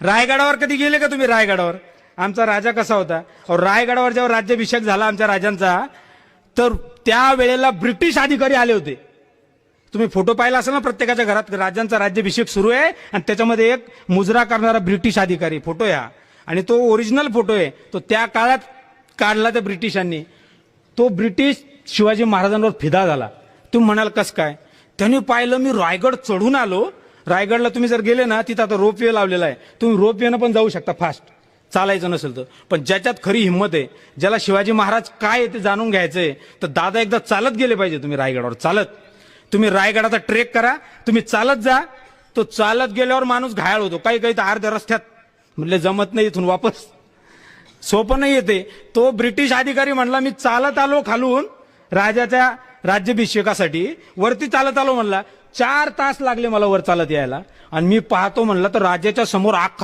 रायगडावर कधी गेले का तुम्ही रायगडावर? आमचा राजा कसा होता? रायगडावर जेव्हा राज्याभिषेक झाला आमच्या राजांचा तर त्या वेळेला ब्रिटिश अधिकारी आले होते. तुम्ही फोटो पाहिला असेल ना प्रत्येकाच्या घरात? राजांचा राज्याभिषेक सुरू आहे आणि त्याच्यामध्ये एक मुजरा करणारा ब्रिटिश अधिकारी फोटो या. आणि तो ओरिजिनल फोटो आहे. तो त्या काळात काढला त्या ब्रिटिशांनी. तो ब्रिटिश शिवाजी महाराजांवर फिदा झाला. तुम्ही म्हणाल कस काय? त्यांनी पाहिलं मी रायगड चढून आलो रायगडला तुम्ही जर गेले ना तिथं आता रोपवे लावलेला आहे. तुम्ही रोपवेनं पण जाऊ शकता फास्ट चालायचं नसेल तर. पण ज्याच्यात खरी हिंमत आहे ज्याला शिवाजी महाराज काय आहे ते जाणून घ्यायचं आहे तर दादा एकदा चालत गेले पाहिजे तुम्ही रायगडावर. चालत. तुम्ही रायगडाचा ट्रेक करा. तुम्ही चालत जा. तो चालत गेल्यावर माणूस घायल होतो. काही काही तर अर्ध्या रस्त्यात. म्हणले जमत नाही इथून वापस. सोपं नाही येते तो ब्रिटिश अधिकारी म्हणला मी चालत आलो खालून राजाच्या राज्याभिषेकासाठी. वरती चालत आलो म्हणला. चार तास लागले मला वर चालत यायला. आणि मी पाहतो म्हणलं तर राजाच्या समोर अख्खा